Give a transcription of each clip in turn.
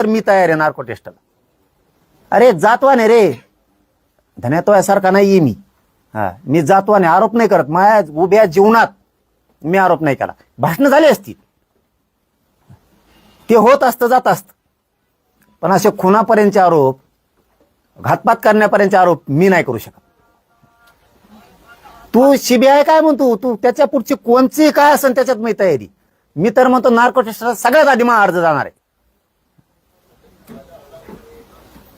तर मी तयार आहे नार्को टेस्टला अरे जातवाने रे. धन्या सारखा नाही मी. हा मी जातवाने आरोप नाही करत. माझ्या उभ्या जीवनात मी आरोप नाही केला. भाषणं झाली असती. ते होत असतं जात असतं. पण असे खुनापर्यंतचे आरोप घातपात करण्यापर्यंतचे आरोप मी नाही करू शकत. तू सीबीआय काय म्हणतो? तू त्याच्या पुढची कोणची काय असेल त्याच्यात मी तयारी. मी तर म्हणतो नार्को टेस्टला सगळ्यात आधी मला अर्ज जाणार आहे.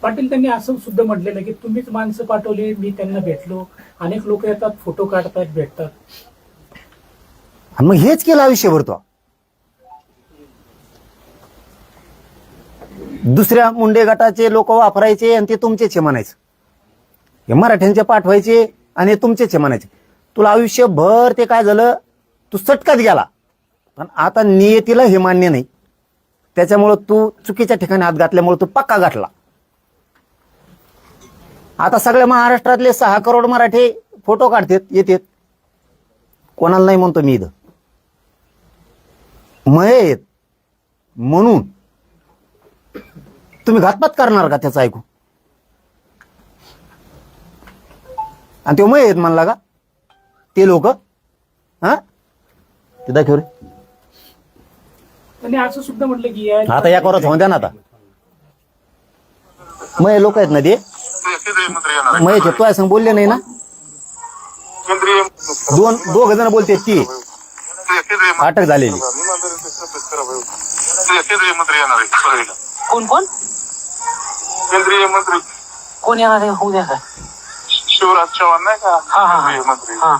पाटील त्यांनी असं सुद्धा म्हटलेलं की तुम्हीच माणसं पाठवली मी त्यांना भेटलो. अनेक लोक येतात फोटो काढतात भेटतात. आणि मग हेच केलं आयुष्यभर तो. दुसऱ्या मुंडे गटाचे लोक वापरायचे आणि ते तुमचेच हे म्हणायचं. हे मराठ्यांचे पाठवायचे आणि तुमचेच हे म्हणायचे. तुला आयुष्यभर ते काय झालं? तू सटकात गेला. पण आता नियतीला हे मान्य नाही. त्याच्यामुळं तू चुकीच्या ठिकाणी हात घातल्यामुळे तू पक्का गाठला. आता सगळ्या महाराष्ट्रातले सहा करोड मराठे फोटो काढतात येतात. कोणाला नाही म्हणतो मी इथं. मये आहेत म्हणून. तुम्ही घातपात करणार का त्याचं ऐकू? आणि ते मय आहेत म्हणला का? ते लोक हा? ते दाखव रे. त्यांनी असं सुद्धा म्हटलं की आता या करत होऊन द्या ना आता. मय लोक आहेत ना ते? केंद्रीय मंत्री येणार. आहे. तो संग बोलले नाही ना? केंद्रीय दोन दोघ जण बोलते ती. केंद्रीय मंत्री- अटक झालेली. केंद्रीय मंत्री येणार आहे. परळीला. कोण कोण? केंद्रीय मंत्री. कोण येणार आहे? होऊ द्या काय शिवराज चव्हाण नाही का? हा हा केंद्रीय मंत्री. हा.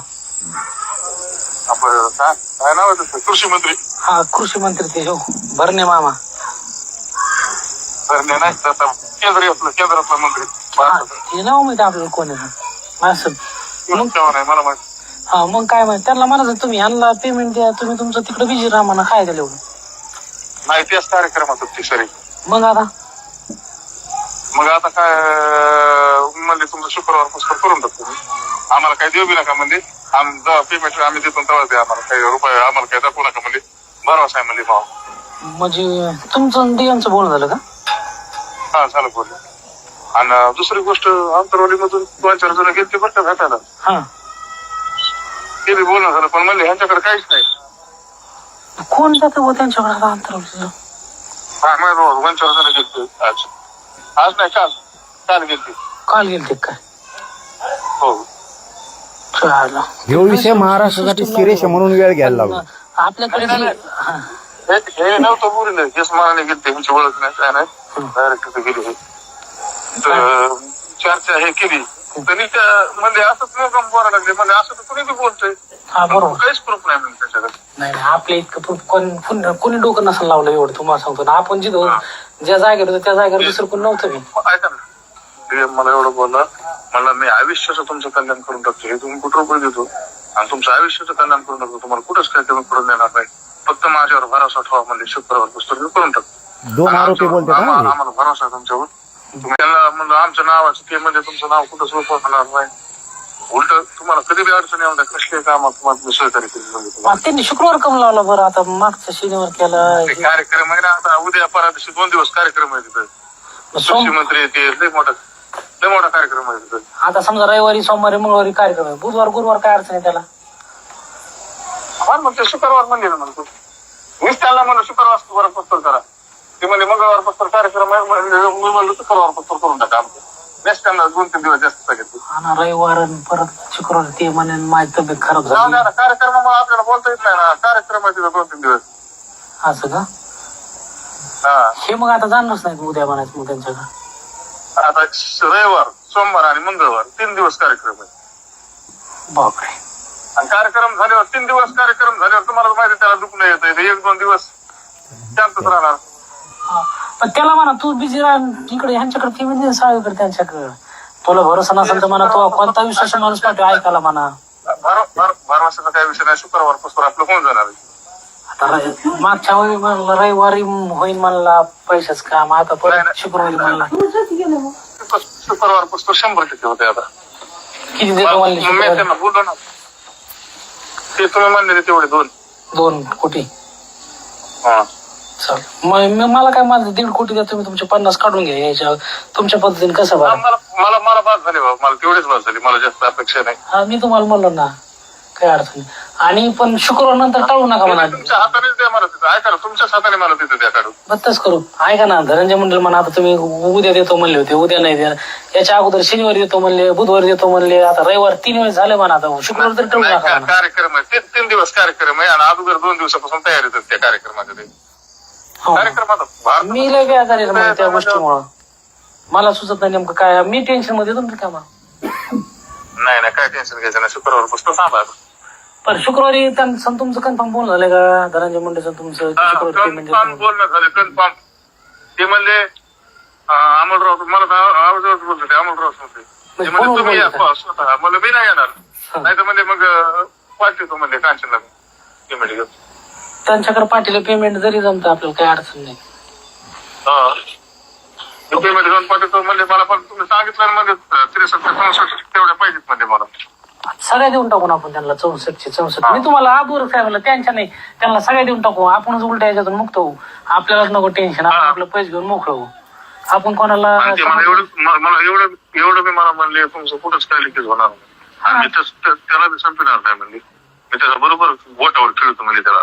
आपलं काय काय नाव आहे त्याचं? कृषी मंत्री. हा कृषी मंत्री ते हो. भरणे मामा. धरणे नाही तर आता केंद्रीय आपलं केंद्रातला मंत्री. हा. हे नाव माहिती आपल्याला कोण आहे? असं मला माहिती. हा मग काय माहिती? त्यांना म्हणायचं तुम्ही यांना पेमेंट द्या तुम्ही तुमचं तिकडे बिझी राहा म्हणा काय झालं एवढं? माहिती असं कार्यक्रमात होती सरी. मग आता? मग आता काय म्हणजे तुमचं शुक्रवार पुस्तक करून टाकतो मी. आम्हाला काही देऊ बी नका म्हणजे. आम- जेव्हा पेमेंट आम्ही देतो तेव्हा द्या आम्हाला. काही रुपये आम्हाला काही दाखवू नका म्हणजे. भरवसा आहे म्हणजे भाव म्हणजे तुमचं डीएमचं बोलणं झालं का? हा झालं बोल आणि दुसरी गोष्ट आंतरवालीमधून दोन चार जण गेले बरं का भेटायला. हा. ते बी बोलणं झालं पण म्हणले ह्यांच्याकडे काहीच नाही. कोण जातं बुवा त्यांच्याकडे आता? हा माहिती बाबा दोन चार जण गेले आज. आज नाही काल. काल गेलते. काल गेले ते काय हो. चालेल. ह्यो विषय महाराष्ट्रासाठी सिरियस आहे म्हणून वेळ घ्यायला लागला. आपल्याकडे नाही, हा. हे हे नव्हतं बोलले हेच मनाने गेलते. ह्यांची ओळख नाही काय नाही. डायरेक्ट तिथे गेले. हे. तर चर्चा हे केली. त्यांनी त्या म्हणजे असंच लोक बोलायला लागले. म्हणजे असं तर कुणी बी बोलतोय. हा बरोबर. काहीच प्रूफ नाही म्हणजे त्याच्याकडे. नाही नाही, आपल्या इतकं प्रूफ कोण कोण- कोणी डोकं नसेल लावलं एवढं तुम्हाला सांगतो ना. आपण जिथं ज्या जागेवर होतो त्या जागेवर दुसरं कोण नव्हतं मी ऐका ना. ते मला एवढं बोलला मला मी आयुष्याचं तुमचं कल्याण करून टाकतो. हे तुम्ही कुठं रुपये देतो? आणि तुमचं आयुष्याचं कल्याण करून टाकतो. तुम्हाला कुठंच काही कमी करून देणार नाही. फक्त माझ्यावर भरोसा ठेवा म्हणजे शुक्रवार पुस्तक मी करून टाकतो. दोन आणि आरोपी आमच्यावर- बोलतात ना आम्हा-. आम्हाला भरोसा आहे तुमच्यावर. त्यांना म्हणलं आमच्या नावाचं ते म्हणजे तुमचं नाव कुठं सोपं होणार नाही. उलट तुम्हाला कधी बी अडचण येऊन कसले कामात तुम्हाला सहकार्य केली म्हणजे. मग त्यांनी शुक्रवार कम लावला बरं आता मागचा शनिवार केला. ते कार्यक्रम आहे ना आता उद्या परा दिवशी दोन दिवस कार्यक्रम आहे तिथं. कृषी मंत्री ते लय मोठा लय मोठा कार्यक्रम आहे तिथं. आता समजा रविवारी सोमवारी मंगळवारी कार्यक्रम आहे. बुधवार गुरुवार काय अडचण आहे त्याला? हा मग ते शुक्रवार म्हणले ना म्हणतो. मीच त्यांना म्हणलं शुक्रवार शुक्रवार पस्तर करा ते म्हणजे मंगळवार पस्तर कार्यक्रम आहे. म्हणले, मी म्हणलं शुक्रवार पस्तर करून टाका आमचं. नेक्स्ट त्यांना दोन तीन दिवस जास्त सांगितले आणि रविवार आणि परत शुक्रवार ते म्हणे माझी तब्येत खराब जाऊ झाली द्या ना कार्यक्रमामुळे आपल्याला बोलता येत नाही ना. कार्यक्रम आहे तिथं दोन तीन दिवस. असं का? हा. हे मग आता जाणच नाही उद्या म्हणायचं मग त्यांच्याकडे आता रविवार सोमवार आणि मंगळवार तीन दिवस कार्यक्रम आहे. बापरे. आणि कार्यक्रम झाल्यावर तीन दिवस कार्यक्रम झाल्यावर तुम्हाला माहिती आहे त्याला दुखणं येतं एक दोन दिवस शांतच राहणार. हा. पण त्याला म्हणा तू बिझी राह इकडे ह्यांच्याकडे दे साळीकडे त्यांच्याकडे. तुला भरोसा नसेल तर म्हणा तो कोणता विश्वास माणूस पाठव ऐकायला म्हणा. भर भर भरवशाचा काही विषय नाही शुक्रवार आपलं होऊन जाणार आता मागच्या वेळी म्हणलं रविवारी होईल म्हणला पैशाच काम आता परत. शुक्रवारी म्हणला. शुक्रवारपासून शंभर टक्के होते आता. किती देतो म्हणले मी शुक्रवारी? त्यांना बोललो ना. ते तुम्ही म्हणले तेवढे दोन. दोन कोटी. हा. चल. मग मी- मला काय माझं दीड कोटी द्या तुम्ही तुमचे पन्नास काढून घ्या याच्या तुमच्या पद्धतीने कसं बघा मला मला मला बाद झाली बाबा मला तेवढीच बाद झाली मला जास्त अपेक्षा नाही. हा मी तुम्हाला म्हणलो ना काय अडचण नाही. आणि पण शुक्रवार नंतर टाळू नका म्हणा. तुमच्या हातानेच द्या मला तिथं. ऐका ना तुमच्याच हाताने मला तिथं द्या काढून. बत्तच करू. ऐका ना धनंजय मंडळ म्हणा आता तुम्ही उद्या देतो म्हणले होते उद्या नाही द्या याच्या अगोदर शनिवारी देतो म्हणले बुधवारी देतो म्हणले आता रविवार तीन वेळेस झाले म्हणा आता शुक्रवार तरी टाळू नाही, नका का- म्हणा. कार्यक्रम आहे. तीन तीन दिवस कार्यक्रम आहे आणि अगोदर दोन दिवसापासून तयारी त्या कार्यक्रमाच्या ते हो. कार्यक्रमात भारत मी लय बेजार आहे मग त्या गोष्टीमुळं. मला सुचत नाही नेमकं काय मी टेन्शनमध्ये ना कामा नाही नाही काय टेन्शन घ्यायचं नाही. शुक्रवार पुस्तक थांबा पण शुक्रवारी त्यांचं तुमचं कन्फर्म बोलणं झालं का? धनंजय मुंडेचं तुमचं शुक्रवारी पेमेंट कन्फर्म बोलणं झालं कन्फर्म ते म्हणले अं, अमोलराव मला तर आवाजावर बोलतो ते अमोलराव ते म्हणजे तुम्ही या. स्वतः. मला मी नाही येणार. नाही तर म्हणजे मग अं, पाठवतो म्हणले कांचनला. पेमेंट घेऊन त्यांच्याकडे पाठीला पेमेंट जरी जमतं आपल्याला काही अडचण नाही. पेमेंट घेऊन पाठवतो म्हणजे मला पण तुम्ही सांगितलं म्हणजे त्रेसष्ट चौसष्ट तेवढ्या पाहिजेत म्हणजे मला. सगळ्या देऊन टाकू ना आपण त्यांना चौसष्टचे चौसष्ट. मी तुम्हाला आबूर फॅमिली त्यांच्या नाही त्यांना सगळ्या देऊन टाकू. आपणच उलट्या याच्यातून मुक्त होऊ. आपल्यालाच नको टेन्शन आपण आपलं पैसे घेऊन मोकळं होऊ. आपण कोणाला आणि ते मला एवढं मला एवढं एवढं मी मला म्हणले तुमचं कुठंच काय लिकेज होणार नाही. आणि मी तस- त्या- त्याला संपणार नाही म्हणले. मी त्याचा बरोबर बोटावर खेळतो म्हणजे त्याला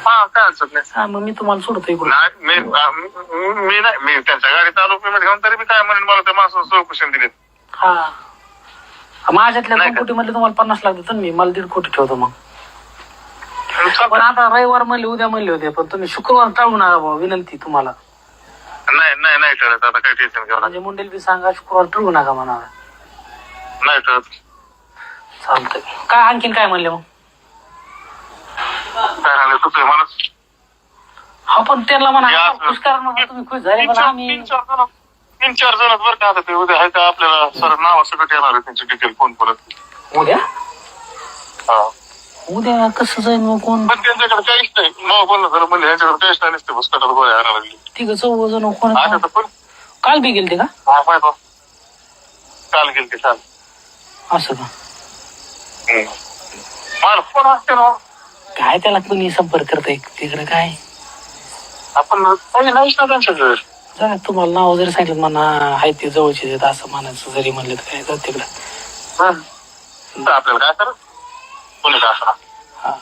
हा काय अडचण नाही. हा मग मी तुम्हाला सोडतो इकडून. नाही मी नाही मी त्यांच्या गाडीत आलो पेमेंट घेऊन तरी मी काय म्हणेन मला त्या माणसाला चौकशी दिली हा. माझ्यातल्या नाही दोन का? कोटी मध्ये तुम्हाला पन्नास लाख देतो ना मी मला दीड कोटी ठेवतो मग. पण. आता रविवार म्हणले उद्या म्हणले होते पण तुम्ही शुक्रवार टाळू नका भाऊ विनंती तुम्हाला. नाही नाही नाही कळत आता काय टेन्शन घ्यावं म्हणजे मुंडेल बी सांगा शुक्रवार टाळू नका म्हणा नाही कळत चालतंय. काय आणखीन काय म्हणले मग? काय झालं? तुझं मला हा पण त्यांना म्हणा या. खुश करा ना तुम्ही खुश झाले तीन पण चार आम्ही तीन चार जण तीन चार जण बरं का आता ते उद्या आहे का? आपल्याला सर नाव सकट येणार आहे त्यांची डिटेल फोन परत उद्या? हा. उद्या कसं जाईल मग कोण? पण त्यांच्याकडे काहीच नाही. नाव बोलणं झालं म्हणजे यांच्याकडे काहीच नाही नसते भुसकाटात गोळ्या आणायला लागली. ठीक चौघ जण कोण? आता तर पण काल बी गेलते का? हा माहीत. काल गेल ते काल. असं का. मला फोन असते ना? काय त्याला कोणी संपर्क करताय? तिकडे काय? आपण त्यांच्याकडे तुम्हाला नाव जरी सांगितलं म्हणा आहे ते जवळचे आहेत असं म्हणायचं जरी म्हणलं तर काय जात तिकडे. हा. आपल्याला काय करा? कोणी काय असणार हा.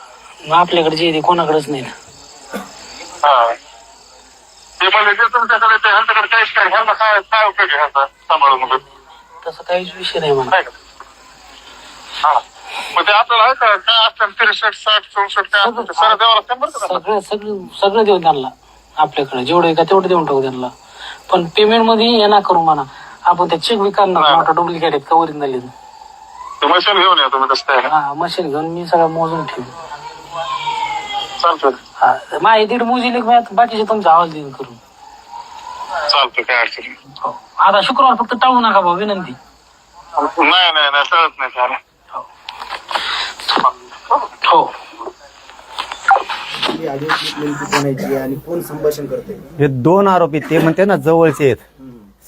मग आपल्याकडे जे आहे ते कोणाकडेच नाही ना. हा. ते म्हणजे जे तुमच्याकडे ते ह्यांच्याकडे काहीच नाही. ह्यांना काय काय उपयोग आहे ह्यांचा? सांभाळून मग तसं काहीच विषय नाही म्हणा. नाही का? हा. मग ते आपल्याला का काय असतं साठ चौसष्ट काय असतं ते. सर द्यावं लागतं बरं का? सगळं सगळं सगळं देऊ त्यांना आपल्याकडे. जेवढं आहे का तेवढं देऊन टाकू त्यांना. पण पेमेंटमध्ये हे ना करू म्हणा. आपण त्या चेक बी करणार. मोठा डुप्लिकेट आहेत का ओरिजिनल ते मशीन घेऊन या तुम्ही काय? हा मशीन घेऊन मी सगळं मोजून ठेवू. चालतं हा माझे दीड मोजिले बाकीचे तुमचा आवाज देऊन करू. चालतं काय अडचण नाही. हो. आता शुक्रवार फक्त टाळू नका भाऊ विनंती. नाही नाही नाही कळत नाही हो. आणि कोण संभाषण करते हे दोन आरोपी ते म्हणते ना जवळचे आहेत.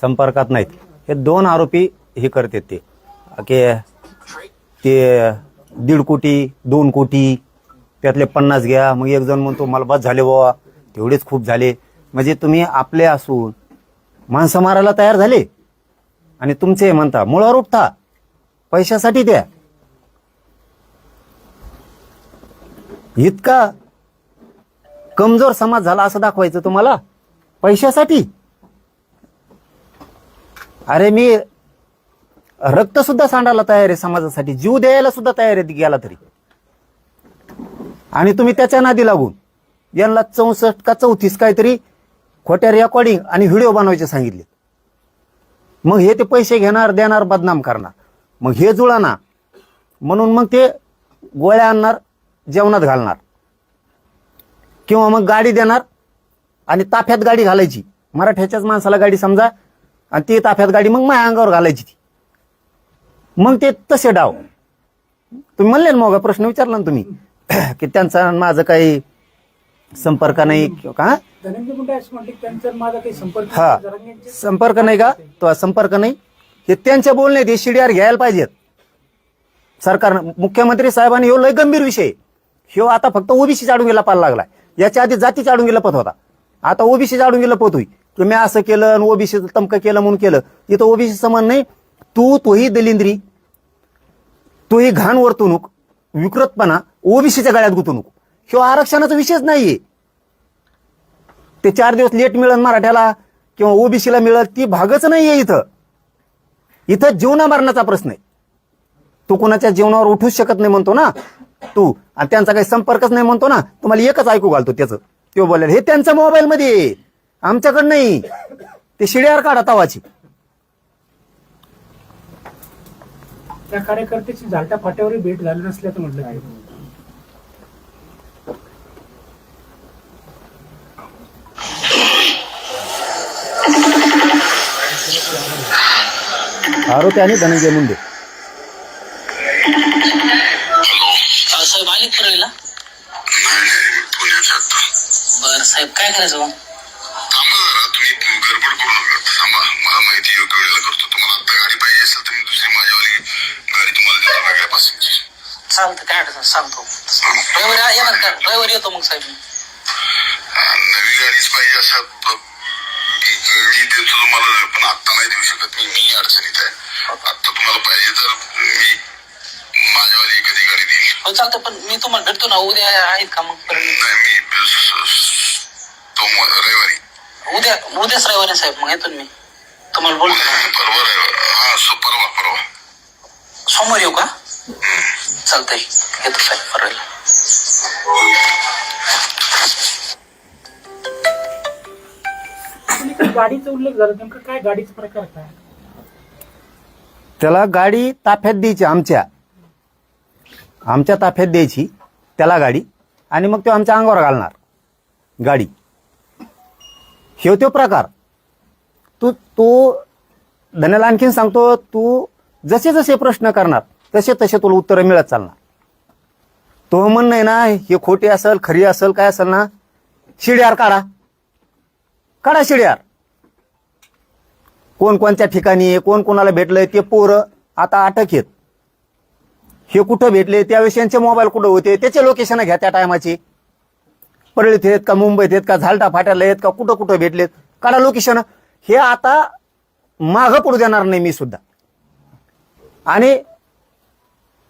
संपर्कात नाहीत. हे दोन आरोपी हे करतात ते. की ते दीड कोटी दोन कोटी त्यातले पन्नास घ्या मग एक जण म्हणतो मला बस झाले बाबा तेवढेच खूप झाले. म्हणजे तुम्ही आपले असून माणसं मारायला तयार झाले. आणि तुमचे म्हणता मुळावर उठता. पैशासाठी द्या. इतका कमजोर समाज झाला असं दाखवायचं तुम्हाला? पैशासाठी? अरे मी रक्त सुद्धा सांडायला तयार आहे समाजासाठी. जीव द्यायला सुद्धा तयार आहे गेला तरी. आणि तुम्ही त्याच्या नादी लागून यांना चौसष्ट का चौतीस काहीतरी खोट्या रेकॉर्डिंग आणि व्हिडिओ बनवायचे सांगितले. मग हे ते पैसे घेणार देणार बदनाम करणार. मग हे जुळाना. म्हणून मग ते गोळ्या आणणार जेवणात घालणार. किंवा मग गाडी देणार आणि ताफ्यात गाडी घालायची. मराठ्याच्याच माणसाला गाडी समजा आणि ती ताफ्यात गाडी मग माझ्या अंगावर घालायची ती. मग ते तसे डाव. तुम्ही म्हणले ना मग प्रश्न विचारला ना तुम्ही. की त्यांचा माझं काही संपर्क नाही किंवा का? हा. संपर्क नाही का? तो संपर्क नाही. हे त्यांच्या बोलण्यात हे शिडीआर घ्यायला पाहिजेत. सरकारनं मुख्यमंत्री साहेबांनी ह्यो लय गंभीर विषय आहे. ह्यो आता फक्त ओबीसी चाडून गेला पाला लागलाय. याच्या आधी जाती चाडून गेला पत होता. आता ओबीसी चाडून गेलं पत होई की मी असं केलं आणि ओबीसी तमकं केलं म्हणून केलं. इथं ओबीसी समान नाही. तू तोही दलिंद्री. तोही घाण वर्तणूक विकृतपणा ओबीसीच्या गळ्यात गुंतवणूक. ह्यो आरक्षणाचा विषयच नाहीये. ते चार दिवस लेट मिळेल मराठ्याला किंवा ओबीसीला मिळेल ती भागच नाहीये इथं. इथं जीवना मरणाचा प्रश्न आहे. तो कोणाच्या जीवनावर उठूच शकत नाही म्हणतो ना. तू. आणि त्यांचा काही संपर्कच नाही म्हणतो ना. तुम्हाला एकच ऐकू घालतो त्याचं. तो बोलेल हे त्यांच्या मोबाईल मध्ये आहे. आमच्याकडे नाही. ते शिड्यावर काढा तवाची. त्या कार्यकर्त्याची झालटा फाट्यावरही भेट झाली नसल्याचं म्हटलं आहे. आरोपी आणि धनंजय मुंडे. येतो मग साहेब. नवी गाडीच पाहिजे असं मी देतो तुम्हाला पण आता नाही देऊ शकत मी. मी अडचणीत आहे. आता तुम्हाला पाहिजे तर मी माझ्यावाली एखादी गाडी देईल. हो चालतं पण मी तुम्हाला भेटतो ना. उद्या आहेत का मग? नाही मी सोमवार रविवारी. उद्या उद्याच रविवारी साहेब मग येतो ना मी. तुम्हाला बोलतो ना. परवा रविवार. हा सो परवा परवा. सोमवारी येऊ का? चालतंय. येतो साहेब इकडे गाडीचा उल्लेख झाला नेमकं काय गाडीचा प्रकार काय त्याला गाडी ताफ्यात द्यायची आमच्या. आमच्या ताफ्यात द्यायची त्याला गाडी आणि मग तो आमच्या अंगावर घालणार गाडी. हे तो प्रकार. तू तू धन्याला आणखीन सांगतो तू जसे जसे प्रश्न करणार तसे तसे तुला उत्तरं मिळत चालणार. तो म्हणणं आहे ना हे खोटी असेल खरी असेल काय असेल ना? शिड्यार काढा. काढा शिड्यार. कोण कोणत्या ठिकाणी कोण कोणाला भेटलंय ते पोरं आता अटक आहेत. हे कुठं भेटले त्यावेळेस यांचे मोबाईल कुठं होते त्याचे लोकेशन घ्या त्या टायमाची परळीत आहेत का मुंबईत आहेत का झालटा फाट्याला आहेत का कुठं कुठं भेटलेत काढा लोकेशन हे आता मागं पडू देणार नाही मी सुद्धा. आणि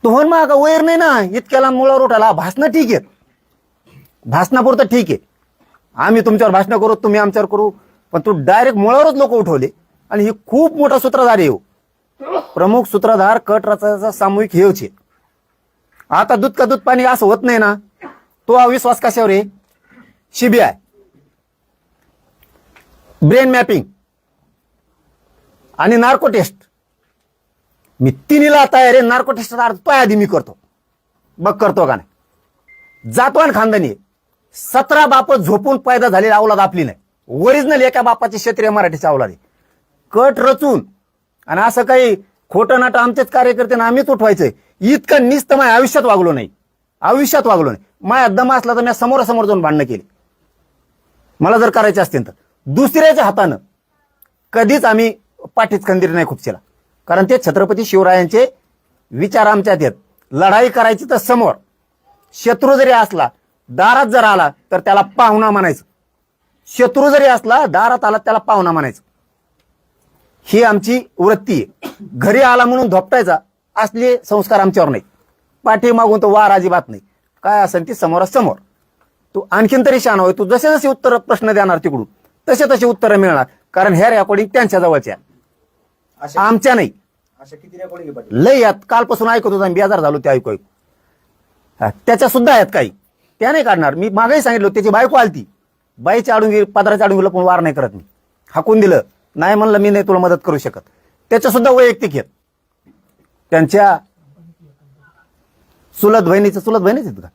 तोहन माग वैर नाही ना? इतक्याला मुळावर उठाला भाषणं ठीक आहे. भाषणापुरतं ठीक आहे. आम्ही तुमच्यावर भाषण करू तुम्ही आमच्यावर करू पण तू डायरेक्ट मुळावरच लोक उठवले. आणि ही खूप मोठा सूत्रधार आहे हो. प्रमुख सूत्रधार कट रचायचा सामूहिक हेच आहे. आता दूध का दूध पाणी असं होत नाही ना? तो अविश्वास कशावर आहे? सीबीआय ब्रेन मॅपिंग आणि नार्को टेस्ट मी तिन्हीला तयार आहे नार्को टेस्ट तो आधी मी करतो. बघ करतो का नाही. जातवान खानदानी आहे. सतरा बाप झोपून पैदा झालेली अवलाद आपली नाही. ओरिजिनल एका बापाची क्षेत्रीय मराठीची अवलाद आहे. कट रचून आणि असं काही खोटं नाटं आमचेच कार्यकर्ते ना आम्हीच उठवायचंय. इतकं निस्त माझ्या आयुष्यात वागलो नाही. आयुष्यात वागलो नाही. माझ्या दम असला तर मी समोरासमोर जाऊन भांडणं केली. मला जर करायचे असतील तर. दुसऱ्याच्या हातानं कधीच आम्ही पाठीच खंदीर नाही खुपशीला कारण ते छत्रपती शिवरायांचे विचार आमच्यात आहेत लढाई करायची तर समोर. शत्रू जरी असला दारात जर आला तर त्याला पाहुणा म्हणायचं. शत्रू जरी असला दारात आला त्याला पाहुणा म्हणायचं. ही आमची वृत्ती आहे. घरी आला म्हणून धोपटायचा असले संस्कार आमच्यावर नाही पाठी मागून तो वार अजिबात नाही. काय असेल ती समोरासमोर. तू आणखीन तरी शान होय. तू जसे जसे उत्तर प्रश्न देणार तिकडून तसे तसे उत्तरं मिळणार. कारण ह्या रेकॉर्डिंग त्यांच्या जवळच्या आमच्या नाही. लय यात. कालपासून ऐकत होतो बेजार झालो ते ऐकू ऐकू हा, त्याच्या सुद्धा आहेत काही. त्या नाही काढणार. मी मागेही सांगितलं त्याची बायको आलती. बाईच्या आडून गेली पदराच्या आडून गेलं पण वार नाही करत मी. हाकून दिलं. नाही म्हणलं मी नाही तुला मदत करू शकत. त्याच्या सुद्धा वैयक्तिक आहेत. त्यांच्या चुलत बहिणीचं चुलत बहिणीच आहेत का?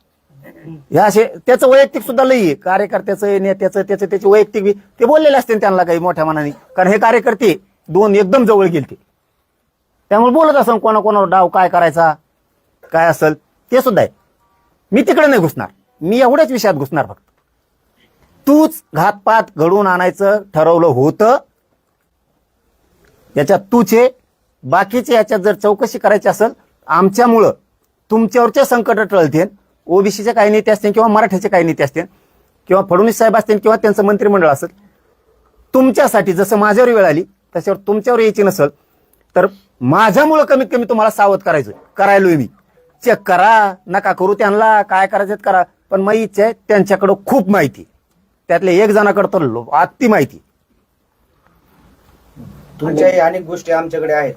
हे असे त्याचं वैयक्तिक सुद्धा लई आहे. कार्यकर्त्याचं नेत्याचं त्याचं त्याचे वैयक्तिक ते बोललेले असते त्यांना काही मोठ्या मनाने. कारण हे कार्यकर्ते दोन एकदम जवळ गेले ते त्यामुळे बोलत असेल कोणाकोणावर डाव काय करायचा काय असेल ते सुद्धा आहे. मी तिकडे नाही घुसणार. मी एवढ्याच विषयात घुसणार फक्त. तूच घातपात घडवून आणायचं ठरवलं होतं. याच्यात तूच आहे बाकीचे याच्यात जर चौकशी करायची असेल आमच्यामुळं तुमच्यावरचे संकट टळतील. ओबीसीचे काही नेते असतील किंवा मराठ्याचे काही नेते असतील किंवा फडणवीस साहेब असतील किंवा त्यांचं मंत्रिमंडळ असेल तुमच्यासाठी जसं माझ्यावर वेळ आली तशावर तुमच्यावर यायची नसेल तर माझ्यामुळं कमीत कमी तुम्हाला सावध करायचं करायलोय मी. चेक करा नका करू त्यांना काय करायचं करा. पण माझी इच्छा आहे त्यांच्याकडं खूप माहिती त्यातल्या एक जणाकडं तर लो- अति माहिती तुमच्याही अनेक गोष्टी आमच्याकडे आहेत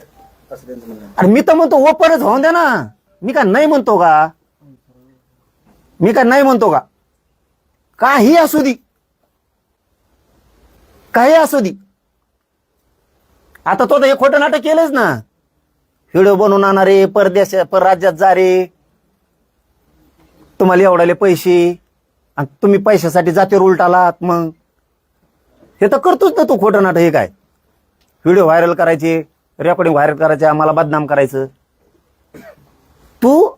असं त्यांचं म्हणणं आहे. आणि मी तर म्हणतो ओपनच होऊन द्या ना. मी का नाही म्हणतो का? मी का नाही म्हणतो का? काही असू दी. काही असू दी. आता तो तर हे खोटं नाटक केलंच ना. व्हिडिओ बनवून आणणारे परदेश परराज्यात जा रे. तुम्हाला एवढाले पैसे. आणि तुम्ही पैशासाठी जातीवर उलटालात मग. हे तर करतोच ना तू खोटं नाटक हे काय? व्हिडिओ व्हायरल करायचे रेकॉर्डिंग व्हायरल करायचे आम्हाला बदनाम करायचं. तू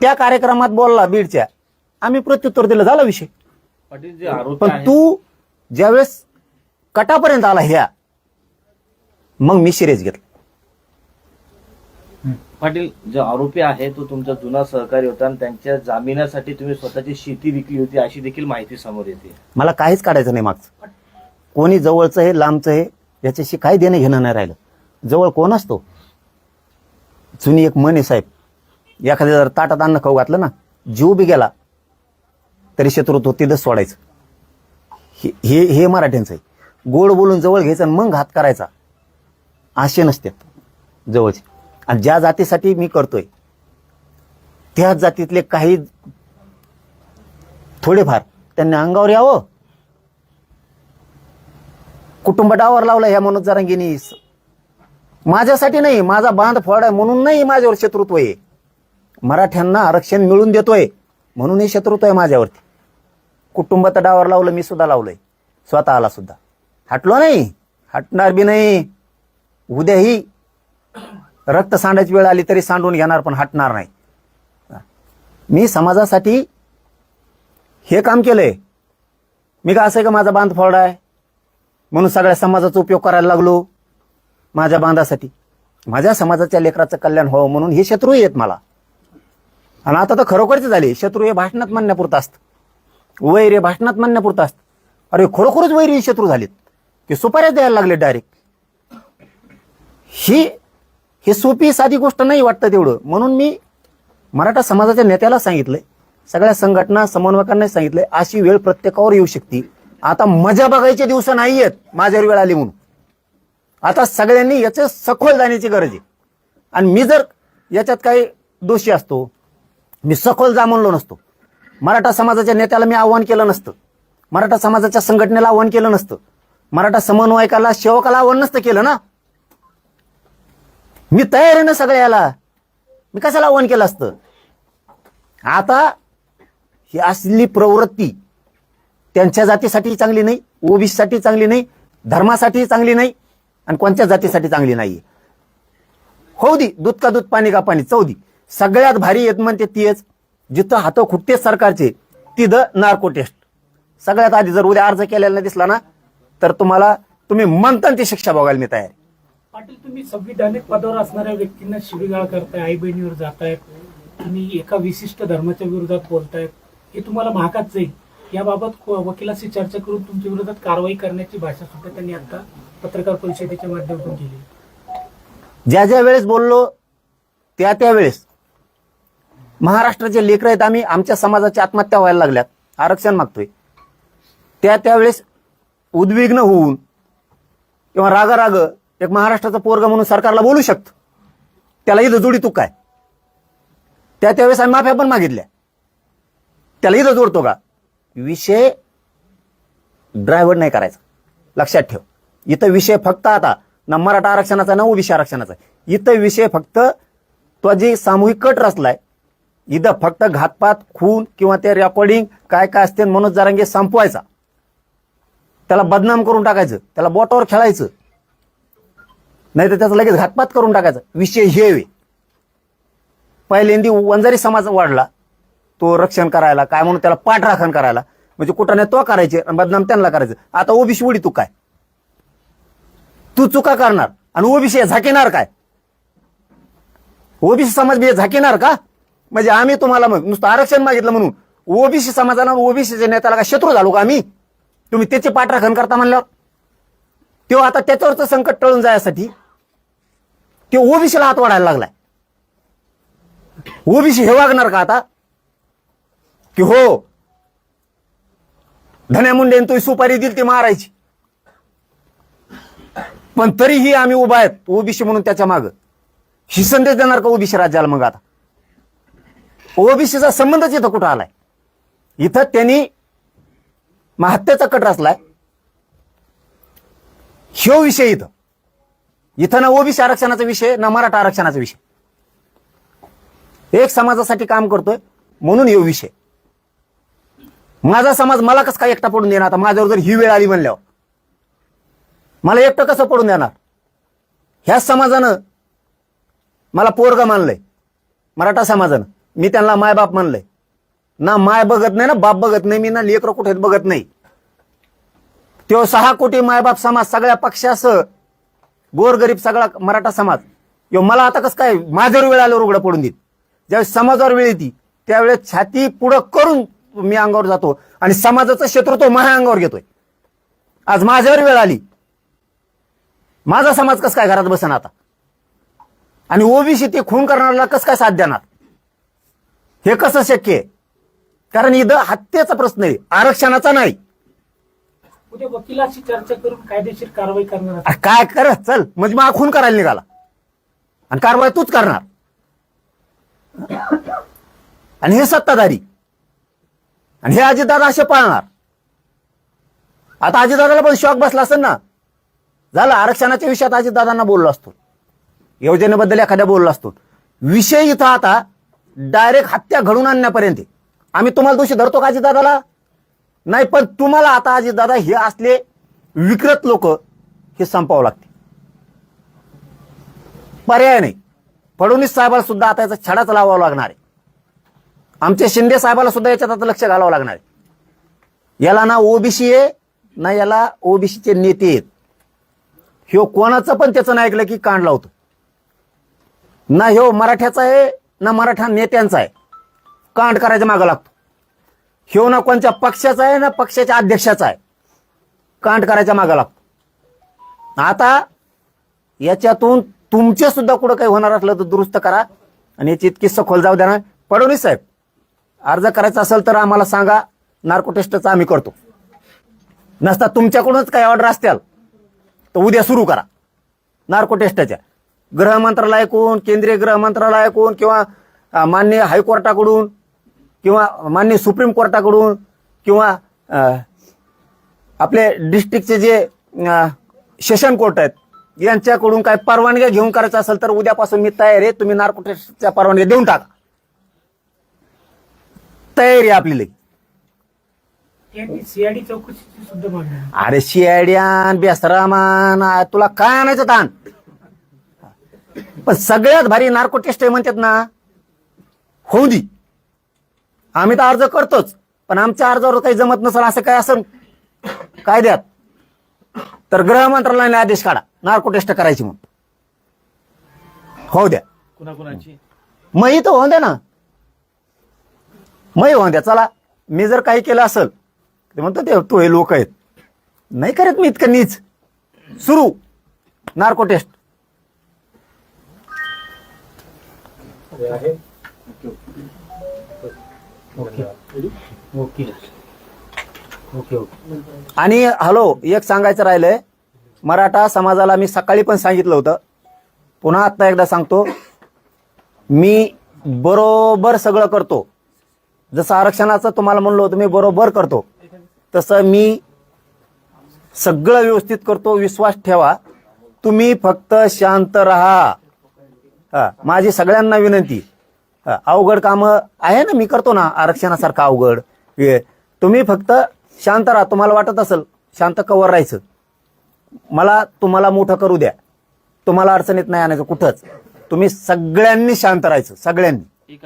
त्या कार्यक्रमात बोलला बीडच्या. आम्ही प्रत्युत्तर दिलं झाला विषय. पण तू ज्यावेळेस कटापर्यंत आला ह्या मग मी सिरियस घेतलं. पाटील जे आरोपी आहे तो तुमचा जुना सहकारी होता आणि त्यांच्या जामिनासाठी तुम्ही स्वतःची शेती विकली होती अशी देखील माहिती समोर येते. मला काहीच काढायचं नाही मागचं. कोणी जवळचं आहे लांबचं आहे याच्याशी काही देणं घेणं नाही राहिलं. जवळ कोण असतो? जुनी एक मन आहे साहेब एखाद्या जर ताटात अन्न खाऊ घातलं ना जीव बी गेला तरी शत्रुत्व तिथंच सोडायचं. हे हे हे मराठ्यांचं आहे. गोड बोलून जवळ घ्यायचं मग घात करायचा. असे नसतात जवळचे. आणि ज्या जातीसाठी मी करतोय त्याच जातीतले काही थोडेफार त्यांनी अंगावर यावं. कुटुंब डावर लावला ह्या मनोज जरांगीनी. माझ्यासाठी नाही माझा बांध फोड आहे म्हणून नाही माझ्यावर शत्रुत्व आहे. मराठ्यांना आरक्षण मिळून देतोय म्हणून हे शत्रुत्व आहे माझ्यावरती. कुटुंबात डावर लावलं मी सुद्धा लावलंय. स्वतःला सुद्धा. हटलो नाही हटणार बी नाही. उद्याही रक्त सांडायची वेळ आली तरी सांडून घेणार पण हटणार नाही. मी समाजासाठी हे काम केलंय. मी का असं आहे का माझा बांध फोड आहे? म्हणून सगळ्या समाजाचा उपयोग करायला लागलो माझ्या बांधासाठी. माझ्या समाजाच्या लेकराचं कल्याण व्हावं म्हणून हे शत्रू आहेत मला. आणि आता तर खरोखरच झाले. शत्रू हे भाषणात म्हणण्यापुरतं असतं. वैर हे भाषणात म्हणण्यापुरतं असतं. अरे खरोखरच वैर हे शत्रू झालेत. ते सुपाऱ्या द्यायला लागले डायरेक्ट ही ही सोपी साधी गोष्ट नाही वाटतं तेवढं. म्हणून मी मराठा समाजाच्या नेत्याला सांगितलंय सगळ्या संघटना समन्वयकांना सांगितलंय अशी वेळ प्रत्येकावर येऊ शकते. आता मजा बघायचे दिवस आहेत माझ्यावर वेळ आली म्हणून. आता सगळ्यांनी याचं सखोल जाण्याची गरज आहे. आणि मी जर याच्यात काही दोषी असतो मी सखोल जा म्हणलो नसतो. मराठा समाजाच्या नेत्याला मी आव्हान केलं नसतं. मराठा समाजाच्या संघटनेला आव्हान केलं नसतं. मराठा समन्वयकाला सेवकाला आव्हान नसतं केलं ना. मी तयार आहे ना सगळ्याला. मी कशाला आव्हान केलं असतं? आता ही असली प्रवृत्ती त्यांच्या जातीसाठी चांगली नाही ओबीसीसाठी चांगली नाही धर्मासाठी चांगली नाही आणि कोणत्या जातीसाठी चांगली नाही हो दी दूध का दूध पाणी का पाणी चौदी सगळ्यात भारी येत म्हणते तीच. जिथं हात खुटते सरकारचे तिथं नार्को टेस्ट सगळ्यात आधी जर उद्या अर्ज केलेला दिसला ना तर तुम्हाला तुम्ही म्हणता ती शिक्षा बघायला मी तयार आहे. पाटील तुम्ही संविधानिक पदावर असणाऱ्या व्यक्तींना शिवीगाळ करताय आई बहिणीवर जातायत. तुम्ही एका विशिष्ट धर्माच्या विरोधात बोलतायत. हे तुम्हाला महागात जाईल. याबाबत वकिलाशी चर्चा करून तुमच्या विरोधात कारवाई करण्याची भाषा सुद्धा त्यांनी आता पत्रकार परिषदेच्या माध्यमातून केली. ज्या ज्या वेळेस बोललो त्या त्या वेळेस महाराष्ट्राचे लेकर आहेत आम्ही आमच्या समाजाची आत्महत्या व्हायला लागल्यात. आरक्षण मागतोय. त्या त्यावेळेस उद्विग्न होऊन किंवा राग रागं एक महाराष्ट्राचा पोरगा म्हणून सरकारला बोलू शकतो. त्याला इथं जोडी तू काय? त्या त्यावेळेस आम्ही माफ्या पण मागितल्या. त्याला इथं जोडतो का? विषय ड्रायव्हर नाही करायचा. लक्षात ठेव. इथं विषय फक्त आता ना मराठा आरक्षणाचा ना ओबीसी आरक्षणाचा. इथं विषय फक्त तो जे सामूहिक कट रचलाय इथं फक्त घातपात खून किंवा ते रेकॉर्डिंग काय काय असते मनोज जारांगे संपवायचा. त्याला बदनाम करून टाकायचं. त्याला बोटावर खेळायचं. नाही तर त्याचा लगेच घातपात करून टाकायचा. विषय हे पहिल्यांदी वंजारी समाज वाढला. तो रक्षण करायला काय म्हणून त्याला पाठराखण करायला. म्हणजे कुठं नाही तो करायचे बदनाम त्यांना करायचं. आता ओबीसी उडी तू काय? तू चुका करणार आणि ओबीसी झाकेणार काय? ओबीसी समाज बी झाकेणार का? म्हणजे आम्ही तुम्हाला मग नुसतं आरक्षण मागितलं म्हणून. ओबीसी समाजाला ओबीसीच्या नेत्याला का शत्रू झालो का आम्ही? तुम्ही त्याचे पाठराखण करता म्हणल्यावर? तेव्हा आता त्याच्यावरचं संकट टळून जाण्यासाठी ते ओबीसीला हात वाढायला लागलाय. ओबीसी हे वागणार का आता? की हो धन्या मुंडेन तो सुपारी दिली ती मारायची. पण तरीही आम्ही उभा आहेत ओबीसी म्हणून त्याच्या माग. ही संदेश देणार का ओबीसी राज्याला मग आता? ओबीसीचा संबंधच इथं कुठं आलाय? इथं त्यांनी महत्याचा कट रचलाय. ह्यो विषय इथं. इथं ना ओबीसी आरक्षणाचा विषय ना मराठा आरक्षणाचा विषय. एक समाजासाठी काम करतोय म्हणून यो विषय. माझा समाज मला कसं काय एकटा पडून देणार? आता माझ्यावर जर ही वेळ आली म्हणल्यावर. मला एकटं कसं पडून देणार? ह्याच समाजानं मला पोरगा मानलंय. मराठा समाजानं. मी त्यांना मायबाप मानलंय. ना माय बघत नाही ना बाप बघत नाही मी ना लेकरं कुठे बघत नाही. तो सहा कोटी मायबाप समाज सगळ्या पक्षासह गोरगरीब सगळा मराठा समाज. यो मला आता कसं काय माझ्यावर वेळ आल्यावर उघडं पडून देत. ज्यावेळेस समाजावर वेळ येते त्यावेळेस छाती पुढं करून मी अंगावर जातो आणि समाजाचं क्षेत्र तो माझ्या अंगावर घेतोय. आज माझ्यावर वेळ आली. माझा समाज कसं काय घरात बसन आता? आणि ओबीसी ते खून करणाऱ्याला कसं काय साथ देणार? हे कसं शक्य आहे? कारण इथं हत्येचा प्रश्न आहे आरक्षणाचा नाही. उद्या वकिलाशी चर्चा करून कायदेशीर कारवाई करणार आहात. अरे काय कर चल म्हणजे मग खून करायला निघाला. आणि कारवाई तूच करणार. आणि हे सत्ताधारी. आणि हे अजितदादा असे पाळणार. आता अजितदादाला पण शॉक बसला असेल ना. झालं आरक्षणाच्या विषयात अजितदादांना बोललो असतो. योजनेबद्दल एखाद्या बोललो असतो. विषय इथं आता डायरेक्ट हत्या घडून आणण्यापर्यंत आहे. आम्ही तुम्हाला दोषी धरतो का अजितदादाला? नाही पण तुम्हाला आता अजितदादा हे असले विकृत लोक हे संपावं लागते पर्याय नाही. फडणवीस साहेबाला सुद्धा आता याचा छडाच लावावा लागणार आहे. आमच्या शिंदे साहेबाला सुद्धा याच्यात आता लक्ष घालावं लागणार आहे. याला ना ओबीसी आहे ना याला ओबीसीचे नेते आहेत. ह्यो कोणाचं पण त्याचं नाही ऐकलं की कांड लावतो. ना ह्यो मराठ्याचा आहे ना मराठा नेत्यांचा आहे. कांड करायच्या मागं लागतो. ह्यो ना कोणत्या पक्षाचा आहे ना पक्षाच्या अध्यक्षाचा आहे. कांट करायच्या मागं लागतो. आता याच्यातून तुमचे सुद्धा कुठं काही होणार असलं तर दुरुस्त करा आणि याची इतकी सखोल जाऊ देणार ना. साहेब अर्ज करायचा असेल तर आम्हाला सांगा नार्को टेस्टचा आम्ही करतो. नसता तुमच्याकडूनच काही ऑर्डर असतील तर उद्या सुरू करा. नार्को टेस्टच्या. गृह मंत्रालयाकडून केंद्रीय गृह मंत्रालयाकडून किंवा मान्य माननीय हायकोर्टाकडून किंवा माननीय सुप्रीम कोर्टाकडून किंवा आपले डिस्ट्रिक्टचे जे सेशन कोर्ट आहेत यांच्याकडून काय परवानग्या घेऊन करायचं असेल तर उद्यापासून मी तयार आहे. तुम्ही नार्को टेस्टच्या परवानग्या देऊन टाका. तयारी आहे आपली लई. अरे शियाड्यान बेसरामान तुला काय आणायचं ताण? पण सगळ्यात भारी नार्को टेस्ट आहे म्हणतात ना होऊ दे. आम्ही तर अर्ज करतोच पण आमच्या अर्जावर काही जमत नसेल असं काय असं कायद्यात तर गृह मंत्रालयाने आदेश काढा नार्को टेस्ट करायची म्हणून. होऊ द्या. कुणाकुणाची? मग इथं होऊन द्या ना. मग होऊन द्या. चला मी जर काही केलं असेल ते म्हणतो ते तो हे लोक आहेत. नाही करत मी इतकं नीच. सुरू. Narco test. Okay. Okay. Okay आणि हॅलो एक सांगायचं राहिलंय. मराठा समाजाला मी सकाळी पण सांगितलं होतं. पुन्हा आता एकदा सांगतो. मी बरोबर सगळं करतो. जसं आरक्षणाचं तुम्हाला म्हणलं होतं मी बरोबर करतो. तसं मी सगळं व्यवस्थित करतो. विश्वास ठेवा. तुम्ही फक्त शांत राहा. हा, माझी सगळ्यांना विनंती. अवघड कामं आहे ना मी करतो ना आरक्षणासारखं अवघड. तुम्ही फक्त शांत राहा तुम्हाला वाटत असेल शांत कवर राहायचं. मला तुम्हाला मोठं करू द्या. तुम्हाला अडचणीत नाही आणायचं कुठंच. तुम्ही सगळ्यांनी शांत राहायचं सगळ्यांनी.